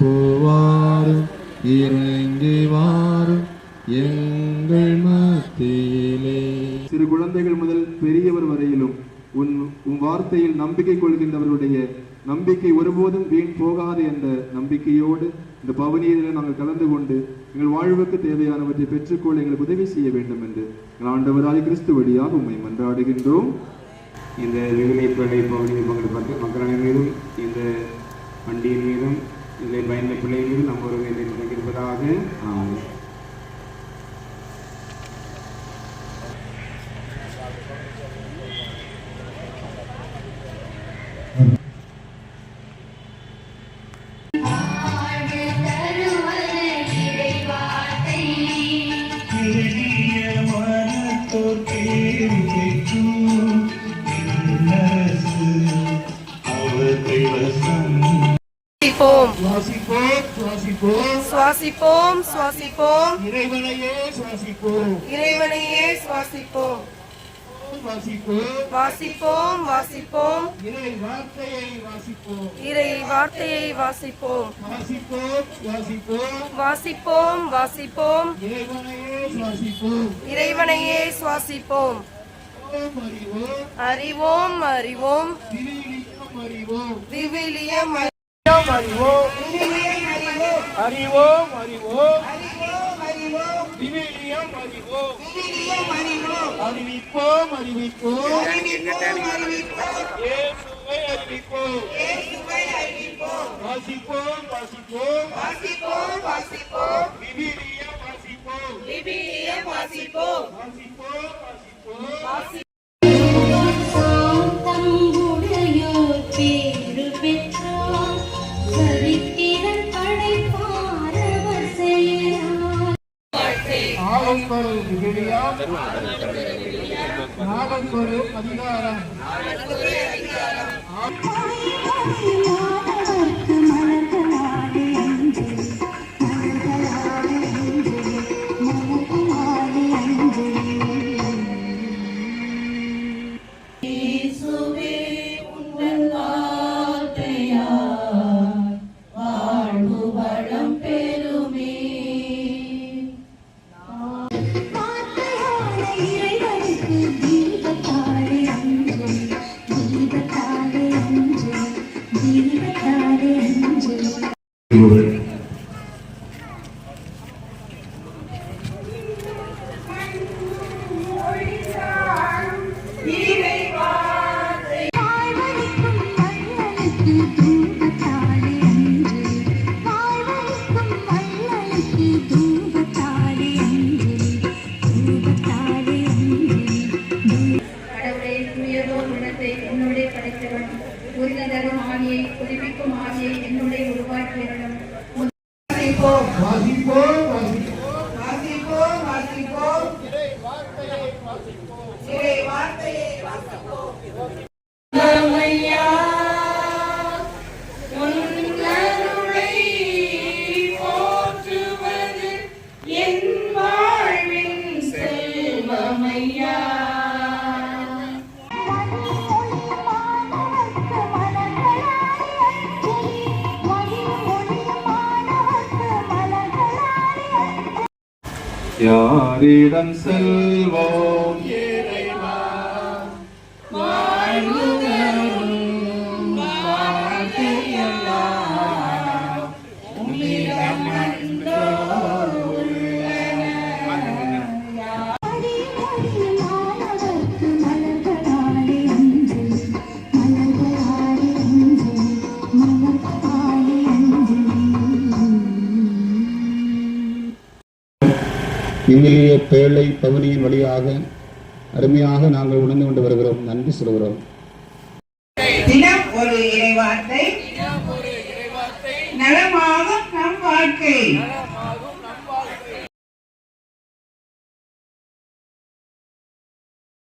பூவாரும் இறங்கி வாரும் எங்கள் மத்தியிலே. சிறு குழந்தைகள் முதல் பெரியவர் வரையிலும் உன் உன் வார்த்தையில் நம்பிக்கை கொள்கின்றவருடைய நம்பிக்கை ஒருபோதும் வீண் போகாது என்ற நம்பிக்கையோடு இந்த பவனியில் நாங்கள் கலந்து கொண்டு எங்கள் வாழ்வுக்கு தேவையானவற்றை பெற்றுக்கொள்ள எங்களுக்கு உதவி செய்ய வேண்டும் என்று எங்கள் ஆண்டவராக கிறிஸ்து வழியாக உண்மை மன்றாடுகின்றோம். இந்த நிலைமை பிள்ளை பகுதியில் மக்கள் சுவாசிப்போம் சுவாசிப்போம். இறைவனையே சுவாசிப்போம். இறைவனையே சுவாசிப்போம். வாசிப்போம் வாசிப்போம். இறை வார்த்தையை வாசிப்போம். இறை வார்த்தையை வாசிப்போம். வாசிப்போம் வாசிப்போம். இறைவனையே சுவாசிப்போம். அறிவோம் அறிவோம். விவிலியம் அறிவோம். அறிவோம் அறிவோம். விவிலியம் அறிவோம். அறிவிப்போம் அறிவிப்போம். இயேசுவை அறிவிப்போம். வாசிப்போம் வாசிப்போம். விவிலியம் வாசிப்போம். வாசிப்போம். வாசிப்போம். விவிலியம் நாளுக்கொரு அதிகாரம் மாணவர்க்கு உள்ளத்தை என்னுடைய படைத்தவன். உறுதி தரும் ஆவியை புதுப்பிக்கும் ஆவியை என்னுடைய உருவாக்கியவனும் வாசிப்போம் வாசிப்போம். யாரிடம் செல்வோம்? விவிலிய பேழை பகுதியின் வழியாக அருமையாக நாங்கள் உணர்ந்து கொண்டு வருகிறோம். நன்றி சொல்கிறோம். தினம் ஒரு இறைவார்த்தை. நலமாகும் நம் வாழ்க்கை.